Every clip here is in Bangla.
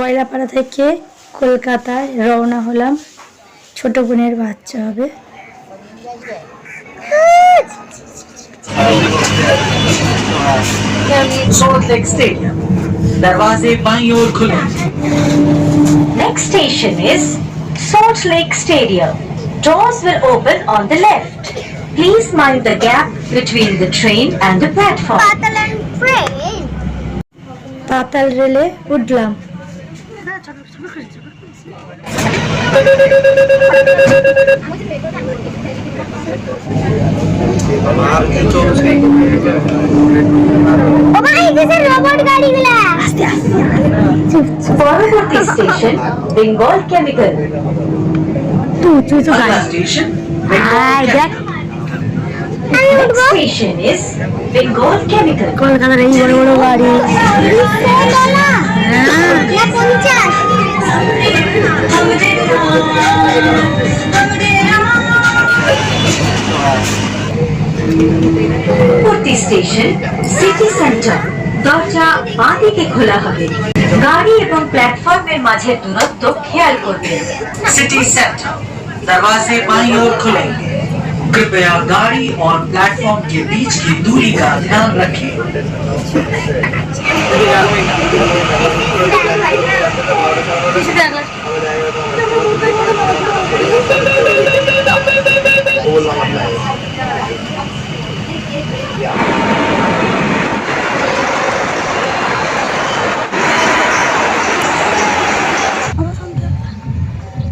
войলা паратек কে কলকাতা রওনা হলাম ছোট গুনের বাচ্চা হবে নাও নিয়ে ছোট টেক্সটাইল দরবারে बाई ओर খুলুন next station is Salt Lake স্ট্যাশনDoors will open on the left Please mind the gap between the train and the platform পাতাল রেল উড়লাম পরবর্তী স্টেশন বেঙ্গল কেমিক্যাল তুই তো station station is Bengal Chemical কলকাতার এই বড় বড় গাড়ি পরবর্তী স্টেশন সিটি সেন্টার দরজা বাঁদিকে খোলা হবে গাড়ি এবং প্ল্যাটফর্মের মাঝে দূরত্ব খেয়াল করবেন সিটি সেंटर दरवाजे बाई ओर खुलेंगे कृपया गाड़ी और प्लेटफॉर्म के बीच की दूरी का ध्यान रखें अगला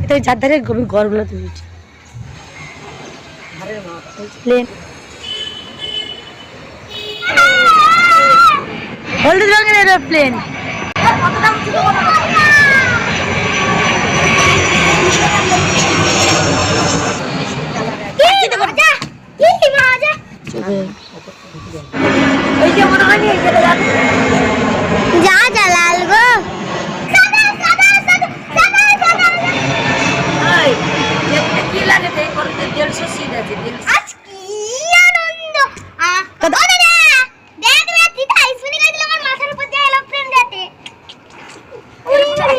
এটা যার ধারে ঘরগুলো তুলেছি হলুদ রঙের এরোপ্লেন ওই যে মনে হয়নি